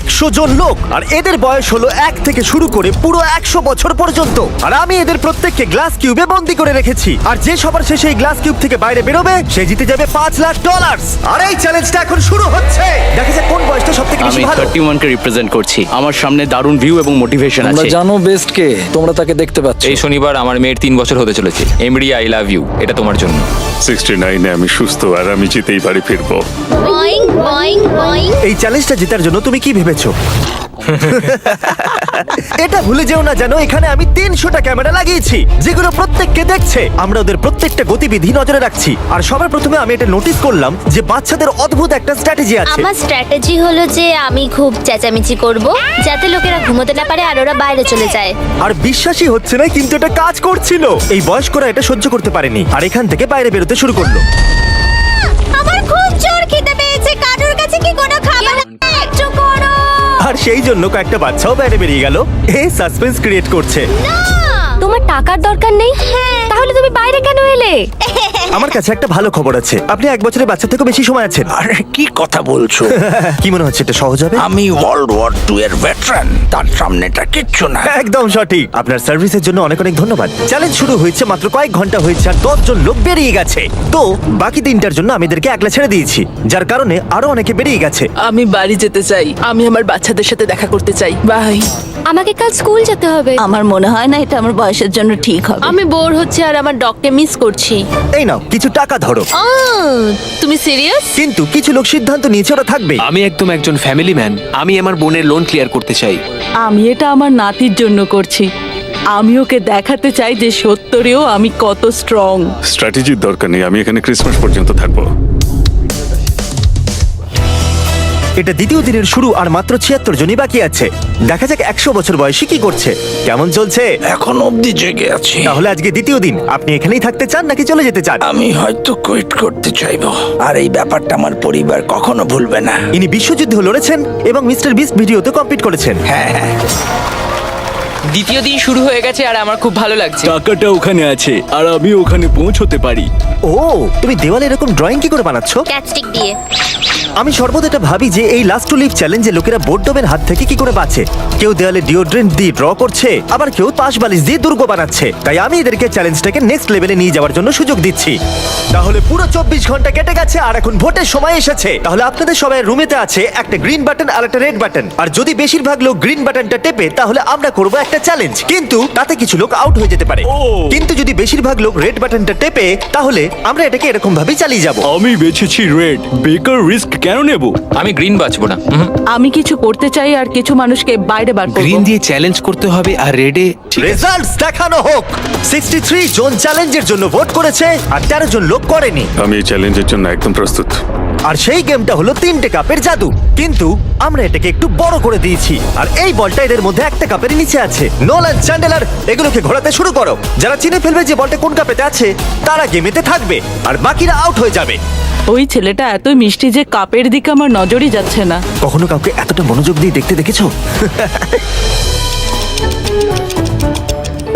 একশো জন লোক আর এদের বয়স হলো এক থেকে শুরু করে পুরো একশো বছর পর্যন্ত। আর আমি এদের প্রত্যেককে গ্লাস কিউবে বন্দি করে রেখেছি। আর যে সবার শেষে এই গ্লাস কিউব থেকে বাইরে বেরোবে সে জিতে যাবে পাঁচ লাখ ডলার আর এই চ্যালেঞ্জটা এখন শুরু হচ্ছে। দেখা যাক কোন বয়সটা সব থেকে বেশি আমি ভালো। থার্টি ওয়ানকে রিপ্রেজেন্ট করছি। আমার সামনে দারুণ ভিউ এবং মোটিভেশন তোমরা জানো বেস্ট কে তোমরা তাকে দেখতে পাচ্ছ। এই শনিবার আমার মেয়ের তিন বছর হতে চলেছে। এমরি আই লাভ ইউ এটা তোমার জন্য। সিক্সটি নাইনে আমি সুস্থ আর আমি জিতেই বাড়ি ফিরবো। বয়িং বয়িং বয়িং এই চ্যালেঞ্জটা জেতার জন্য তুমি কি ভেবেছো? এটা ভুলে যেও না জানো এখানে আমি তিনশোটা ক্যামেরা লাগিয়েছি যেগুলো প্রত্যেককে দেখছে। আমরা ওদের প্রত্যেকটা গতিবিধি নজরে রাখছি। আর সবার প্রথমে আমি এটা নোটিস করলাম যে বাচ্চাদের অদ্ভুত একটা স্ট্র্যাটেজি আছে। আমার স্ট্র্যাটেজি হলো যে আমি খুব চেঁচামেচি করব যাতে লোকেরা ঘুমোতে না পারে আর ওরা বাইরে চলে যায়। আর বিশ্বাসই হচ্ছে না কিন্তু এটা কাজ করছিল। এই বয়স্করা এটা সহ্য করতে পারেনি। আর এখান থেকে বাইরে বেরোতে শুরু করল। সেই জন্য কয়েকটা বাচ্চাও বাইরে বেরিয়ে গেল। এ সাসপেন্স ক্রিয়েট করছে। তোমার টাকার দরকার নেই? তাহলে তুমি বাইরে কেন এলে? আমার কাছে একটা ভালো খবর আছে। আপনি এক বছরের বাচ্চা থেকে বেশি সময় আছেন। আরে কি কথা বলছো? কি মনে হচ্ছে এটা সহজ হবে? আমি ওয়ার্ল্ড ওয়ার টু এর ভেটারান তার সামনেটা কিচ্ছু না। একদম সঠিক। আপনার সার্ভিসের জন্য অনেক অনেক ধন্যবাদ। চ্যালেঞ্জ শুরু হয়েছে মাত্র কয়েক ঘণ্টা হয়েছে আর দশ জন লোক বেরিয়ে গেছে। তো বাকি তিনটার জন্য আমি এদেরকে একলা ছেড়ে দিয়েছি। যার কারণে আরও অনেকে বেরিয়ে গেছে। আমি বাড়ি যেতে চাই। আমি আমার বাচ্চাদের সাথে দেখা করতে চাই। বাই। আমাকে কাল স্কুল যেতে হবে। আমার মনে হয় না এটা আমার বয়সের জন্য ঠিক হবে। আমি বোর হচ্ছে আর আমার ডগকে মিস করছি। এই নাও। কিছু টাকা ধরো। আহ, তুমি সিরিয়াস কিন্তু কিছু লোক সিদ্ধান্ত নিয়েছে ওরা থাকবে। আমি একদম একজন ফ্যামিলি ম্যান আমি আমার বোনের লোন ক্লিয়ার করতে চাই। আমি এটা আমার নাতির জন্য করছি। আমি ওকে দেখাতে চাই যে সত্তরেও আমি কত স্ট্রং স্ট্র্যাটেজির দরকার নেই আমি এখানে ক্রিসমাস পর্যন্ত থাকব। এটা দ্বিতীয় দিনের শুরু আর মাত্র ছিয়াত্তর জনই বাকি আছে। দেখা যাক একশো বছর বয়সী কি করছে। কেমন চলছে? এখন অবধি জেগে আছি। তাহলে আজকে দ্বিতীয় দিন। আপনি এখানেই থাকতে চান নাকি চলে যেতে চান? আমি হয়তো কুইট করতে চাইব। আর এই ব্যাপারটা আমার পরিবার কখনো ভুলবে না। ইনি বিশ্বযুদ্ধ লড়েছেন এবং মিস্টার বিস ভিডিওতে কমপ্লিট করেছেন। হ্যাঁ হ্যাঁ। দ্বিতীয় দিন শুরু হয়ে গেছে আর আমার খুব ভালো লাগছে। টাকাটা ওখানে আছে আর আমি ওখানে পৌঁছতে পারি। ও তুমি দেওয়ালে এরকম ড্রয়িং কি করে বানাচ্ছো? ক্যাচস্টিক দিয়ে। আমি সর্বদা এটা ভাবি যে এই লাস্ট টু লিভ চ্যালেঞ্জে লোকেরা বোর্ডমের হাত থেকে কি করে বাঁচে? কেউ দেওয়ালে ডিওড্রেন্ট দিয়ে ড্র করছে আবার কেউ পাশ বালিশ দিয়ে দুর্গ বানাচ্ছে। তাই আমি এদেরকে চ্যালেঞ্জটাকে নেক্সট লেভেলে নিয়ে যাওয়ার জন্য সুযোগ দিচ্ছি। তাহলে পুরো চব্বিশ ঘণ্টা কেটে গেছে আর এখন ভোটের সময় এসেছে। তাহলে আপনাদের সবাই রুমেতে আছে একটা গ্রিন বাটন আর একটা রেড বাটন আর যদি বেশিরভাগ লোক গ্রিন বাটনটা টেপে তাহলে আমরা করব একটা চ্যালেঞ্জ কিন্তু তাতে কিছু লোক আউট হয়ে যেতে পারে। কিন্তু যদি বেশিরভাগ লোক রেড বাটনটা টেপে তাহলে আমরা এটাকে এরকম ভাবেই চালিয়ে যাব। আমি বেছেছি রেড বেকার রিস্ক কেন নেব? আমি গ্রিন বাঁচবো না। উহুম। আমি কিছু করতে চাই আর কিছু মানুষকে বাইরে বার করব। গ্রিন দিয়ে চ্যালেঞ্জ করতে হবে আর রেডে রেজাল্টস দেখানো হোক। 63 জন চ্যালেঞ্জের জন্য ভোট করেছে আর 13 জন লোক করেনি। আমি এই চ্যালেঞ্জের জন্য একদম প্রস্তুত। আর সেই গেমটা হলো তিনটে কাপের জাদু। কিন্তু আমরা এটাকে একটু বড় করে দিয়েছি। আর এই বলটা এদের মধ্যে একটা কাপের নিচে আছে। নোলান চ্যান্ডেলার এগুলোকে ঘোরাতে শুরু করো। যারা চিনে ফেলবে যে বলটা কোন কাপেতে আছে তারা গেমেতে থাকবে। আর বাকিরা আউট হয়ে যাবে। ওই ছেলেটা এত মিষ্টি যে কাপের দিকে আমার নজরই যাচ্ছে না। কখনো কাউকে এতটা মনোযোগ দিয়ে দেখতে দেখেছ?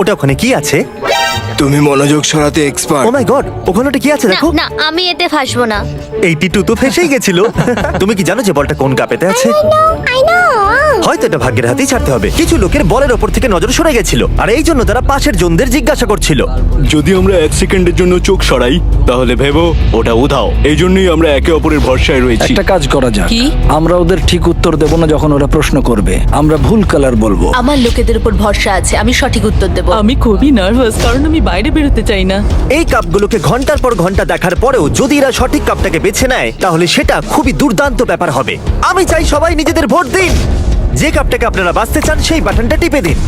ওটা ওখানে কি আছে? তুমি মনোযোগ সরাতে এক্সপার্ট ও মাই গড ওখানে ওটা কি আছে দেখো। না আমি এতে ফাঁসবো না। এই টিটু তো ফেসেই গেছিল। তুমি কি জানো যে বলটা কোন কাপেতে আছে? আই নো হয়তো এটা ভাগ্যের হাতেই ছাড়তে হবে। কিছু লোকের বলের ওপর থেকে নজর সরে গেছিল। আর এই জন্য তারা পাশের জনদের জিজ্ঞাসা করছিল। যদি আমরা এক সেকেন্ডের জন্য চোখ সরাই তাহলে ভেবো ওটা উধাও। এই জন্যই আমরা একে অপরের ভরসায় রয়েছি। একটা কাজ করা যাক। কি? আমরা ওদের ঠিক উত্তর দেব না যখন ওরা প্রশ্ন করবে। আমরা ভুল কালার বলব। আমার লোকেদের উপর ভরসা আছে আমি সঠিক উত্তর দেব। আমি খুবই নার্ভাস কারণ আমি বাইরে বেরোতে চাই না। এই কাপগুলোকে ঘণ্টার পর ঘণ্টা দেখার পরেও যদি এরা সঠিক কাপটাকে বেছে নেয় তাহলে সেটা খুবই দুর্দান্ত ব্যাপার হবে। আমি চাই সবাই নিজেদের ভোট দিন। যে কাপটাকে আপনারা বাঁচতে চান সেই বাটনটা টিপে দিন।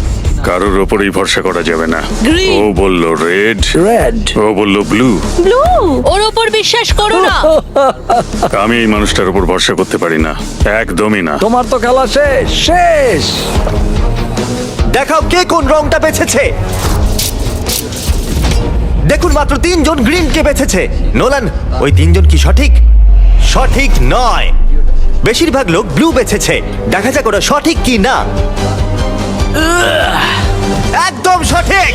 কারোর ওপরেই ভরসা করা যাবে না। Green. ও বলল রেড রেড ও বলল ব্লু ব্লু ওর ওপর বিশ্বাস করো না। আমি এই মানুষটার উপর ভরসা করতে পারি না। একদমই না। তোমার তো খেলা শেষ শেষ। দেখাও কে কোন রংটা বেছেছে। দেখুন মাত্র তিনজন গ্রিন কে বেছেছে। নোলান ওই তিনজন কি সঠিক? সঠিক নয়। বেশিরভাগ লোক ব্লু বেছেছে। দেখা যাক ওরা সঠিক কি না একদম সঠিক!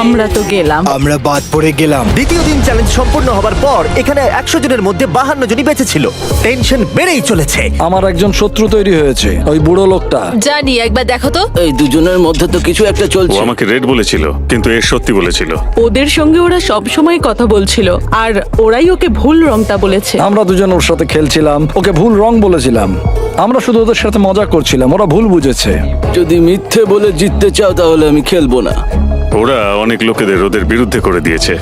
আমরা তো গেলাম। আমরা বাদ পড়ে গেলাম। দ্বিতীয় দিন চ্যালেঞ্জ সম্পূর্ণ হবার পর এখানে একশো জনের মধ্যে বাহান্ন জনই বেঁচে ছিল। টেনশন বেড়েই চলেছে। আমার একজন শত্রু তৈরি হয়েছে ওই বুড়ো লোকটা। জানি একবার দেখো তো। এই দুজনের মধ্যে তো কিছু একটা ও চলছে আমাকে রেড বলেছিল কিন্তু এ সত্যি বলেছিল। ওদের সঙ্গে ওরা সব সময় কথা বলছিল আর ওরাই ওকে ভুল রংটা বলেছে। আমরা দুজন ওর সাথে খেলছিলাম ওকে ভুল রং বলেছিলাম। আমরা শুধু ওদের সাথে মজা করছিলাম ওরা ভুল বুঝেছে। যদি মিথ্যে বলে জিততে চাও তাহলে আমি খেলব না। ওরা অনেক লোকেদের ওদের বিরুদ্ধে করে দিয়েছে।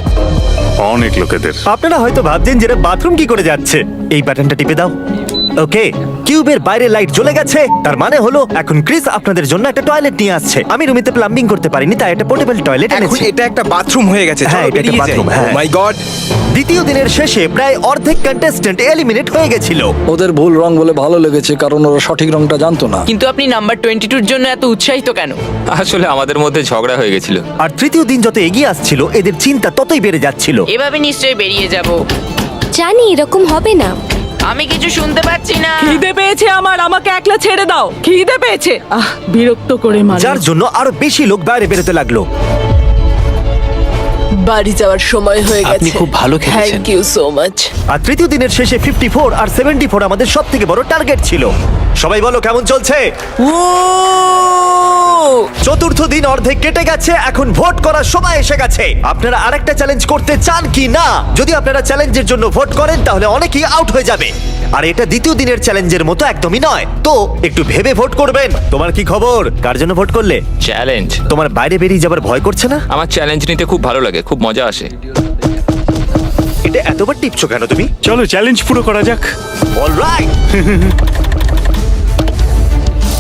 অনেক লোকেদের। আপনারা হয়তো ভাবছেন যেটা বাথরুম কি করে যাচ্ছে। এই প্যাটার্নটা টিপে দাও। ওকে কিউবের বাইরে লাইট জ্বলে গেছে। তার মানে হলো এখন ক্রিস আপনাদের জন্য একটা টয়লেট নিয়ে আসছে। আমি রুমিতে প্লাম্বিং করতে পারিনি তাই একটা পোর্টেবল টয়লেট এখন এনেছি এটা একটা বাথরুম হয়ে গেছে হ্যাঁ, এটা একটা bathroom, হ্যাঁ। মাই গড দ্বিতীয় দিনের শেষে প্রায় অর্ধেক কন্টেস্ট্যান্ট এলিমিনেট হয়ে গেছিল। ওদের ভুল রং বলে ভালো লেগেছে কারণ ওরা সঠিক রংটা জানতো না। কিন্তু আপনি নাম্বার টোয়েন্টি টুর জন্য এত উৎসাহিত কেন? আসলে আমাদের মধ্যে ঝগড়া হয়ে গেছিল। আর তৃতীয় দিন যত এগিয়ে আসছিল এদের চিন্তা ততই বেড়ে যাচ্ছিল। এভাবে নিশ্চয়ই বেরিয়ে যাব। জানি এরকম হবে না। আমি কিছু শুনতে পাচ্ছি না। খিদে পেয়েছে আমার আমাকে একলা ছেড়ে দাও। খিদে পেয়েছে। আহ বিরক্ত করে মা যার জন্য আরও বেশি লোক বাইরে বেরোতে লাগল। বাড়ি যাওয়ার সময় হয়ে গেছে। আপনি খুব ভালো খেলেছেন ইউ সো মাচ আর তৃতীয় দিনের শেষে ফিফটি ফোর আর সেভেন্টি ফোর আমাদের সব থেকে বড় টার্গেট ছিল। সবাই বলো কেমন চলছে? ও চতুর্থ দিন অর্ধেক কেটে গেছে এখন ভোট করার সময় এসে গেছে। আপনারা আরেকটা চ্যালেঞ্জ করতে চান কি না? যদি আপনারা চ্যালেঞ্জের জন্য ভোট করেন তাহলে অনেকেই আউট হয়ে যাবে। আর এটা দ্বিতীয় দিনের চ্যালেঞ্জের মতো একদমই নয়। তো একটু ভেবে ভোট করবেন। তোমার কি খবর? কার জন্য ভোট করলে? চ্যালেঞ্জ। তোমার বাইরে বেরিয়ে যাবার ভয় করছে না? আমার চ্যালেঞ্জ নিতে খুব ভালো লাগে খুব মজা আসে। এটা এতবার টিপছো কেন তুমি? চলো চ্যালেঞ্জ পুরো করা যাক। অলরাইট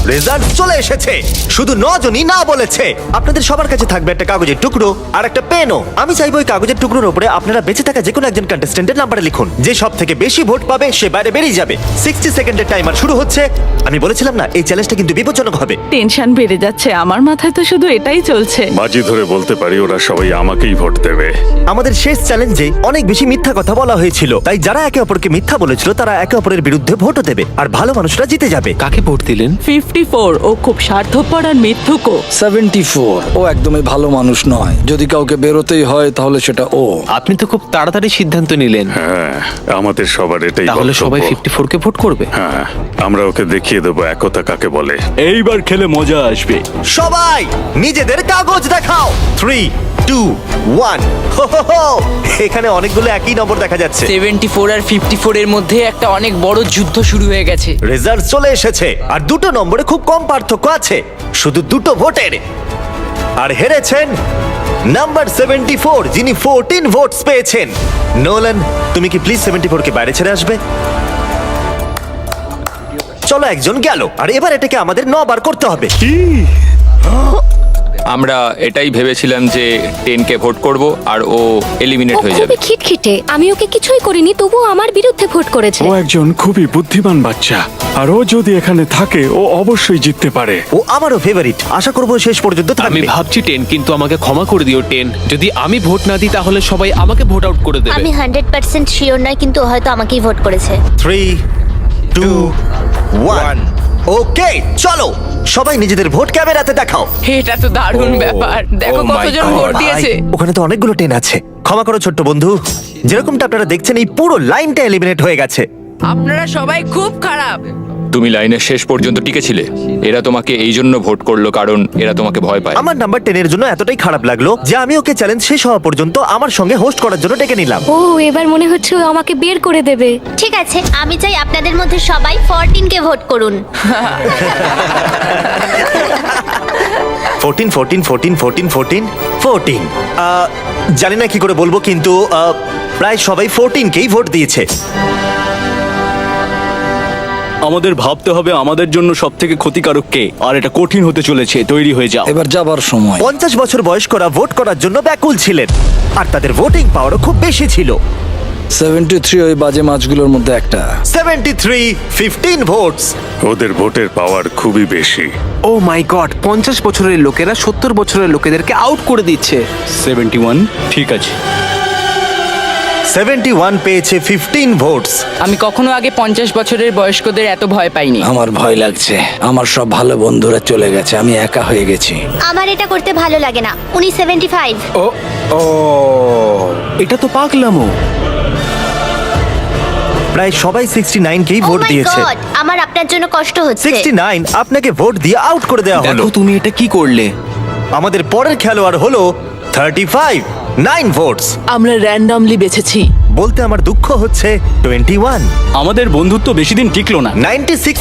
রেজাল্ট চলে এসেছে। শুধু নজনই না বলেছে। আপনাদের সবার কাছে থাকবে একটা কাগজের টুকরো আর একটা পেনও। আমি চাইব ওই কাগজের টুকরোর উপরে আপনারা বেঁচে থাকা যে কোনো একজন কন্টেস্টেন্টের নাম্বারে লিখুন। যে সব থেকে বেশি ভোট পাবে সে বাইরে বেরিয়ে যাবে। সিক্সটি সেকেন্ডের টাইমার শুরু হচ্ছে। আমি বলেছিলাম না এই চ্যালেঞ্জটা কিন্তু বিপজ্জনক হবে। টেনশন বেড়ে যাচ্ছে। আমার মাথায় তো শুধু এটাই চলছে। বাজি ধরে বলতে পারি ওরা সবাই আমাকেই ভোট দেবে। আমাদের শেষ চ্যালেঞ্জে অনেক বেশি মিথ্যা কথা বলা হয়েছিল। তাই যারা একে অপরকে মিথ্যা বলেছিল তারা একে অপরের বিরুদ্ধে ভোটও দেবে। আর ভালো মানুষরা জিতে যাবে। কাকে ভোট দিলেন? ফোর ও খুব স্বার্থপর আর মিথ্যুকও। সেভেন্টি ফোর ও একদমই ভালো মানুষ নয়। যদি কাউকে বেরোতেই হয় তাহলে সেটা ও। আপনি তো খুব তাড়াতাড়ি সিদ্ধান্ত নিলেন। হ্যাঁ আমাদের সবার এটাই তাহলে বক্তব্য। সবাই ফিফটি ফোর কে ভোট করবে? হ্যাঁ আমরা ওকে দেখিয়ে দেবো একতা কাকে বলে। এইবার খেলে মজা আসবে। সবাই নিজেদের কাগজ দেখাও। থ্রি টু ওয়ান এখানে অনেকগুলো একই নম্বর দেখা যাচ্ছে। সেভেন্টি ফোর আর ফিফটি ফোর এর মধ্যে একটা অনেক বড় যুদ্ধ শুরু হয়ে গেছে। রেজাল্ট চলে এসেছে। আর দুটো নম্বরে খুব কম পার্থক্য আছে। শুধু দুটো ভোটের। আর হেরেছেন নাম্বার সেভেন্টি ফোর যিনি ফোরটিন ভোটস পেয়েছেন। নোলান তুমি কি প্লিজ সেভেন্টি ফোর কে বাইরে ছেড়ে আসবে? চলো একজন গেল। আর এবার এটাকে আমাদের নবার করতে হবে। আমরা এটাই ভেবেছিলাম যে টেনকে ভোট করব আর ও এলিমিনেট হয়ে যাবে। খুবই খিটখিটে। আমি ওকে কিছুই করিনি তবুও আমার বিরুদ্ধে ভোট করেছে। ও একজন খুবই বুদ্ধিমান বাচ্চা। আর ও যদি এখানে থাকে ও অবশ্যই জিততে পারে। ও আমারও ফেভারিট আশা করব শেষ পর্যন্ত আমি থাকবে ভাবছি টেন কিন্তু আমাকে ক্ষমা করে দিও টেন যদি আমি ভোট না দিই তাহলে সবাই আমাকে ভোট আউট করে দেবে। আমি হান্ড্রেড পার্সেন্ট শিওর নয় কিন্তু হয়তো আমাকেই ভোট করেছে। থ্রি টু ওয়ান ওকে চলো। সবাই নিজেদের ভোট ক্যামেরাতে দেখাও। এটা তো দারুণ ব্যাপার। দেখো Oh কতজন ভোট দিয়েছে। ওখানে তো অনেকগুলো টেন আছে। ক্ষমা করো ছোট্ট বন্ধু যেরকমটা আপনারা দেখছেন এই পুরো লাইনটা এলিমিনেট হয়ে গেছে। আপনারা সবাই খুব খারাপ। তুমি লাইনের শেষ পর্যন্ত টিকেছিলে। এরা তোমাকে এই জন্য ভোট করল কারণ এরা তোমাকে ভয় পায়। আমার নাম্বার টেনের জন্য এতটাই খারাপ লাগল যে আমি ওকে চ্যালেঞ্জ শেষ হওয়া পর্যন্ত আমার সঙ্গে হোস্ট করার জন্য ডেকে নিলাম। ও এবার মনে হচ্ছে ও আমাকে বের করে দেবে। ঠিক আছে আমি চাই আপনাদের মধ্যে সবাই ফরটিন কে ভোট করুন। Fourteen fourteen fourteen fourteen fourteen fourteen জানি না কি করে বলব কিন্তু আহ, প্রায় সবাই ফোরটিনকেই ভোট দিয়েছে। আমাদের ভাবতে হবে আমাদের জন্য সব থেকে ক্ষতিকারক কে। আর এটা কঠিন হতে চলেছে তৈরি হয়ে যাও। এবার যাবার সময়। পঞ্চাশ বছর বয়স্করা ভোট করার জন্য ব্যাকুল ছিলেন আর তাদের ভোটিং পাওয়ারও খুব বেশি ছিল। সেভেন্টি থ্রি ওই বাজে মাছগুলোর মধ্যে একটা। সেভেন্টি থ্রি ফিফটিন ভোটস ওদের ভোটের পাওয়ার খুবই বেশি। ও মাই গড পঞ্চাশ বছরের লোকেরা সত্তর বছরের লোকেদেরকে আউট করে দিচ্ছে। সেভেন্টি ওয়ান ঠিক আছে। সেভেন্টি ওয়ান পেয়েছে ফিফটিন ভোটস আমি কখনো আগে পঞ্চাশ বছরের বয়স্কদের এত ভয় পাইনি। আমার ভয় লাগছে। আমার সব ভালো বন্ধুরা চলে গেছে আমি একা হয়ে গেছি। আমার এটা করতে ভালো লাগে না। উনি সেভেন্টি ফাইভ ও ও এটা তো পাগলামো। প্রায় সবাই সিক্সটি নাইনকেই ভোট দিয়েছে। আমার আপনার জন্য কষ্ট হচ্ছে। সিক্সটি নাইন আপনাকে ভোট দিয়ে আউট করে দেওয়া হলো। দেখো তুমি এটা কি করলে? আমাদের পরের খেলোয়াড় হলো থার্টি ফাইভ নাইন ভোটস আমরা র্যান্ডমলি বেছেছি। বলতে আমার দুঃখ হচ্ছে টোয়েন্টি ওয়ান আমাদের বন্ধুত্ব বেশি দিন টিকলো না। Ninety six